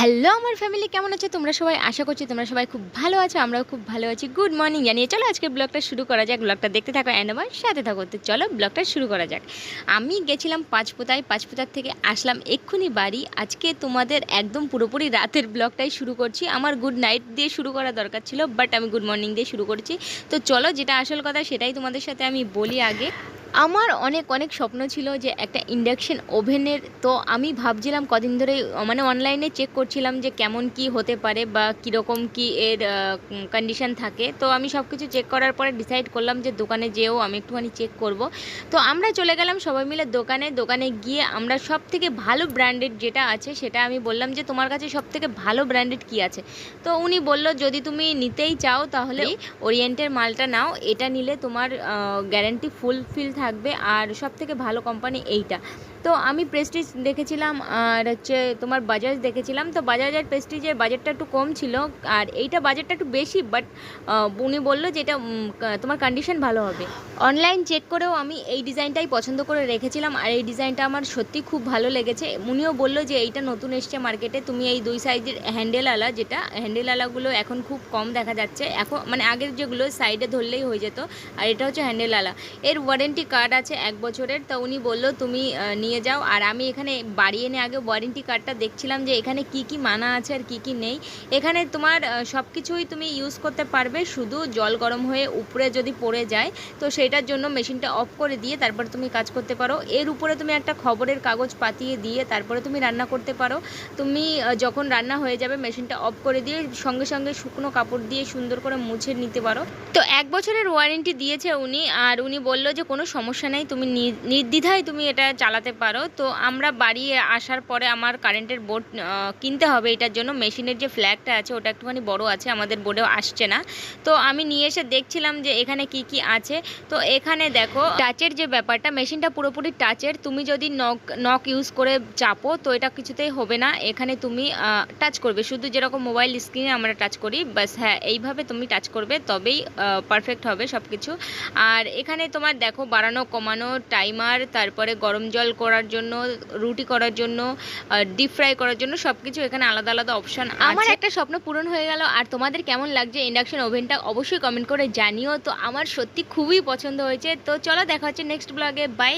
Hello আমার family কেমন আছে? তোমরা সবাই আশা করছি তোমরা সবাই খুব ভালো আছো, আমরাও খুব ভালো আছি। গুড মর্নিং জানিয়ে চলো আজকে ব্লগটা শুরু করা যাক। ব্লগটা দেখতে থাকো অ্যান্ড আমার সাথে থাকো। তো চলো ব্লগটা শুরু করা যাক। আমি গেছিলাম পাঁচপোতায়, পাঁচপোতার থেকে আসলাম এক্ষুনি বাড়ি। আজকে তোমাদের একদম পুরোপুরি রাতের ব্লগটাই শুরু করছি। আমার গুড নাইট দিয়ে শুরু করা দরকার ছিল বাট আমি গুড মর্নিং দিয়ে শুরু করছি। তো চলো যেটা আসল কথা সেটাই তোমাদের সাথে আমি বলি আগে। আমার অনেক অনেক স্বপ্ন ছিল যে একটা ইন্ডাকশন ওভেনের তো আমি ভাবছিলাম কদিন ধরে মানে অনলাইনে চেক করছিলাম যে কেমন কি হতে পারে বা কীরকম কি এর কন্ডিশন থাকে। তো আমি সব কিছু চেক করার পরে ডিসাইড করলাম যে দোকানে যেও আমি একটুখানি চেক করব। তো আমরা চলে গেলাম সবাই মিলে দোকানে। দোকানে গিয়ে আমরা সব থেকে ভালো ব্র্যান্ডেড যেটা আছে সেটা আমি বললাম যে তোমার কাছে সব থেকে ভালো ব্র্যান্ডেড কি আছে? তো উনি বলল যদি তুমি নিতেই চাও তাহলে ওরিয়েন্টের মালটা নাও। এটা নিলে তোমার গ্যারান্টি ফুলফিল থাকবে আর সব থেকে ভালো কোম্পানি এইটা। তো আমি প্রেস্টিজ দেখেছিলাম আর হচ্ছে তোমার বাজাজ দেখেছিলাম। তো বাজাজ আর প্রেস্টিজের বাজেটটা একটু কম ছিল আর এইটা বাজেটটা একটু বেশি বাট উনি বলল যে এটা তোমার কন্ডিশন ভালো হবে। অনলাইন চেক করেও আমি এই ডিজাইনটাই পছন্দ করে রেখেছিলাম আর এই ডিজাইনটা আমার সত্যি খুব ভালো লেগেছে। উনিও বলল যে এইটা নতুন এসছে মার্কেটে তুমি এই দুই সাইজের হ্যান্ডেলওয়ালা যেটা হ্যান্ডেলওয়ালাগুলো এখন খুব কম দেখা যাচ্ছে। এখন মানে আগের যেগুলো সাইডে ধরলেই হয়ে যেত। আর এটা হচ্ছে হ্যান্ডেলওয়ালা এর ওয়ারেন্টি কার্ড আছে এক বছরের, তা উনি বলল, তুমি নিয়ে যাও। আর আমি এখানে বাড়ি এনে আগে ওয়ারেন্টি কার্ডটা দেখছিলাম যে এখানে কি কি মানা আছে আর কি কি নেই। এখানে তোমার সব কিছুই তুমি ইউজ করতে পারবে, শুধু জল গরম হয়ে উপরে যদি পড়ে যায়, তো সেটার জন্য মেশিনটা অফ করে দিয়ে তারপর তুমি কাজ করতে পারো। এর উপরে তুমি একটা খবরের কাগজ পাতিয়ে দিয়ে তারপরে তুমি রান্না করতে পারো। তুমি যখন রান্না হয়ে যাবে মেশিনটা অফ করে দিয়ে সঙ্গে সঙ্গে শুকনো কাপড় দিয়ে সুন্দর করে মুছে নিতে পারো। তো এক বছরের ওয়ারেন্টি দিয়েছে উনি, আর উনি বলল যে কোনো সমস্যা নেই, তুমি নির্দ্বিধায় তুমি এটা চালাতে পারো। তো আমরা বাড়ি আসার পরে আমার কারেন্টের বোর্ড কিনতে হবে এটার জন্য। মেশিনের যে ফ্ল্যাগটা আছে, ওটা একটুখানি বড় আছে, আমাদের বোর্ডেও আসছে না। তো আমি নিয়ে এসে দেখছিলাম যে এখানে কি কি আছে। তো এখানে দেখো টাচের যে ব্যাপারটা, মেশিনটা পুরোপুরি টাচের তুমি যদি নক নক ইউজ করে চাপো, তো এটা কিছুতেই হবে না। এখানে তুমি টাচ করবে। শুধু যেরকম মোবাইল স্ক্রিনে আমরা টাচ করি বাস হ্যাঁ এইভাবে তুমি টাচ করবে, তবেই পারফেক্ট হবে সব কিছু আর এখানে তোমার দেখো বাড়ানো কমানো টাইমার তারপরে গরম জল করার জন্য রুটি করার জন্য ডিপ ফ্রাই করার জন্য সব কিছু এখানে আলাদা আলাদা অপশান আমার একটা স্বপ্ন পূরণ হয়ে গেল। আর তোমাদের কেমন লাগছে ইন্ডাকশন ওভেনটা অবশ্যই কমেন্ট করে জানিও। তো আমার সত্যি খুবই পছন্দ হয়েছে। তো চলো দেখা হচ্ছে নেক্সট ব্লগে বাই